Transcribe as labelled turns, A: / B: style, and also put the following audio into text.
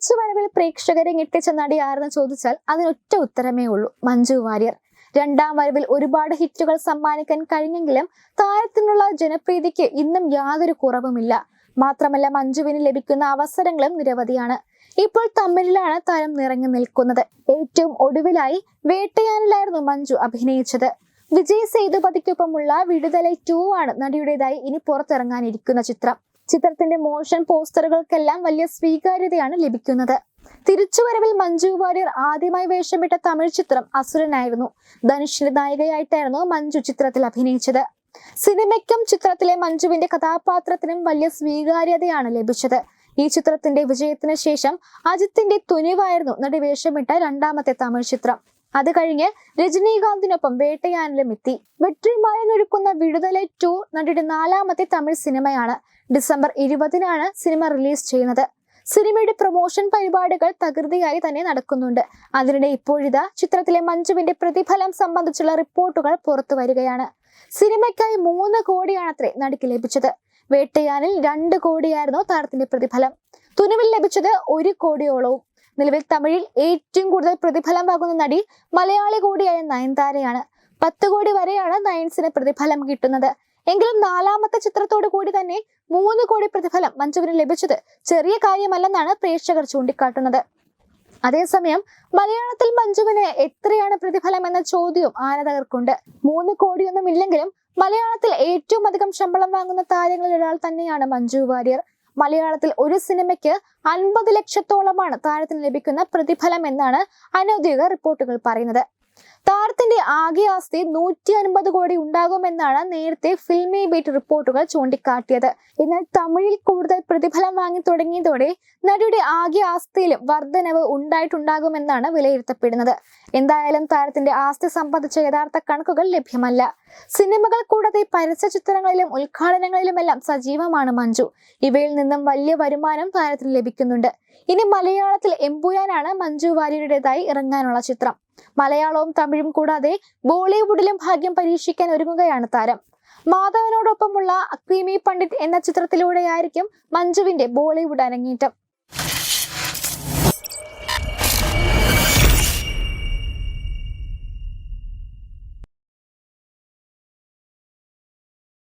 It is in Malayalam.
A: തിരിച്ചു വരവിൽ പ്രേക്ഷകരെ ഞെട്ടിച്ച നടി ആരെന്ന് ചോദിച്ചാൽ അതിനൊറ്റ ഉത്തരമേ ഉള്ളൂ. മഞ്ജു വാര്യർ. രണ്ടാം വരവിൽ ഒരുപാട് ഹിറ്റുകൾ സമ്മാനിക്കാൻ കഴിഞ്ഞെങ്കിലും താരത്തിനുള്ള ജനപ്രീതിക്ക് ഇന്നും യാതൊരു കുറവുമില്ല. മാത്രമല്ല മഞ്ജുവിന് ലഭിക്കുന്ന അവസരങ്ങളും നിരവധിയാണ്. ഇപ്പോൾ തമിഴിലാണ് താരം നിറഞ്ഞു നിൽക്കുന്നത്. ഏറ്റവും ഒടുവിലായി വേട്ടയാനിലായിരുന്നു മഞ്ജു അഭിനയിച്ചത്. വിജയ് സേതുപതിക്കൊപ്പമുള്ള വിടുതലൈ ടു ആണ് നടിയുടേതായി ഇനി പുറത്തിറങ്ങാനിരിക്കുന്ന ചിത്രം. ചിത്രത്തിന്റെ മോഷൻ പോസ്റ്ററുകൾക്കെല്ലാം വലിയ സ്വീകാര്യതയാണ് ലഭിക്കുന്നത്. തിരിച്ചുവരവിൽ മഞ്ജു വാര്യർ ആദ്യമായി വേഷമിട്ട തമിഴ് ചിത്രം അസുരനായിരുന്നു. ധനുഷിന്റെ നായികയായിട്ടായിരുന്നു മഞ്ജു ചിത്രത്തിൽ അഭിനയിച്ചത്. സിനിമയ്ക്കും ചിത്രത്തിലെ മഞ്ജുവിന്റെ കഥാപാത്രത്തിനും വലിയ സ്വീകാര്യതയാണ് ലഭിച്ചത്. ഈ ചിത്രത്തിന്റെ വിജയത്തിന് ശേഷം അജിത്തിന്റെ തുനിവായിരുന്നു നടി വേഷമിട്ട രണ്ടാമത്തെ തമിഴ് ചിത്രം. അത് കഴിഞ്ഞ് രജനീകാന്തിനൊപ്പം വേട്ടയാനിലും എത്തി വെട്രിമാരനൊരുക്കുന്ന വിടുതലെ ടു നടിയുടെ നാലാമത്തെ തമിഴ് സിനിമയാണ്. ഡിസംബർ ഇരുപതിനാണ് സിനിമ റിലീസ് ചെയ്യുന്നത്. സിനിമയുടെ പ്രൊമോഷൻ പരിപാടികൾ തകൃതിയായി തന്നെ നടക്കുന്നുണ്ട്. അതിനിടെ ഇപ്പോഴിതാ ചിത്രത്തിലെ മഞ്ജുവിന്റെ പ്രതിഫലം സംബന്ധിച്ചുള്ള റിപ്പോർട്ടുകൾ പുറത്തു വരികയാണ്. സിനിമയ്ക്കായി മൂന്ന് കോടിയാണത്രേ നടിക്ക് ലഭിച്ചത്. വേട്ടയാനിൽ രണ്ട് കോടിയായിരുന്നു താരത്തിന്റെ പ്രതിഫലം. തുനുവിൽ ലഭിച്ചത് ഒരു കോടിയോളവും. നിലവിൽ തമിഴിൽ ഏറ്റവും കൂടുതൽ പ്രതിഫലം വാങ്ങുന്ന നടി മലയാളി കൂടിയായ നയൻതാരയാണ്. പത്ത് കോടി വരെയാണ് നയൻസിന് പ്രതിഫലം കിട്ടുന്നത്. എങ്കിലും നാലാമത്തെ ചിത്രത്തോടു കൂടി തന്നെ മൂന്ന് കോടി പ്രതിഫലം മഞ്ജുവിന് ലഭിച്ചത് ചെറിയ കാര്യമല്ലെന്നാണ് പ്രേക്ഷകർ ചൂണ്ടിക്കാട്ടുന്നത്. അതേസമയം മലയാളത്തിൽ മഞ്ജുവിന് എത്രയാണ് പ്രതിഫലം എന്ന ചോദ്യവും ആരാധകർക്കുണ്ട്. മൂന്ന് കോടിയൊന്നും ഇല്ലെങ്കിലും മലയാളത്തിൽ ഏറ്റവും അധികം ശമ്പളം വാങ്ങുന്ന താരങ്ങളിൽ ഒരാൾ തന്നെയാണ് മഞ്ജു വാര്യർ. മലയാളത്തിൽ ഒരു സിനിമയ്ക്ക് അൻപത് ലക്ഷത്തോളമാണ് താരത്തിന് ലഭിക്കുന്ന പ്രതിഫലം എന്നാണ് അനൗദ്യോഗിക റിപ്പോർട്ടുകൾ പറയുന്നത്. താരത്തിന്റെ ആകെ ആസ്തി നൂറ്റി അൻപത് കോടി ഉണ്ടാകുമെന്നാണ് നേരത്തെ ഫിൽമി ബീറ്റ് റിപ്പോർട്ടുകൾ ചൂണ്ടിക്കാട്ടിയത്. എന്നാൽ തമിഴിൽ കൂടുതൽ പ്രതിഫലം വാങ്ങി തുടങ്ങിയതോടെ നടിയുടെ ആകെ ആസ്തിയിലും വർധനവ് ഉണ്ടായിട്ടുണ്ടാകുമെന്നാണ് വിലയിരുത്തപ്പെടുന്നത്. എന്തായാലും താരത്തിന്റെ ആസ്തി സംബന്ധിച്ച യഥാർത്ഥ കണക്കുകൾ ലഭ്യമല്ല. സിനിമകൾ കൂടാതെ പരസ്യ ചിത്രങ്ങളിലും ഉദ്ഘാടനങ്ങളിലുമെല്ലാം സജീവമാണ് മഞ്ജു. ഇവയിൽ നിന്നും വലിയ വരുമാനം താരത്തിന് ലഭിക്കുന്നുണ്ട്. ഇനി മലയാളത്തിൽ എമ്പുയാനാണ് മഞ്ജു വാര്യരുടേതായി ഇറങ്ങാനുള്ള ചിത്രം. മലയാളവും തമിഴും കൂടാതെ ബോളിവുഡിലും ഭാഗ്യം പരീക്ഷിക്കാൻ ഒരുങ്ങുകയാണ് താരം. മാധവനോടൊപ്പമുള്ള അക്രീമി പണ്ഡിറ്റ് എന്ന ചിത്രത്തിലൂടെയായിരിക്കും മഞ്ജുവിന്റെ ബോളിവുഡ് അരങ്ങേറ്റം.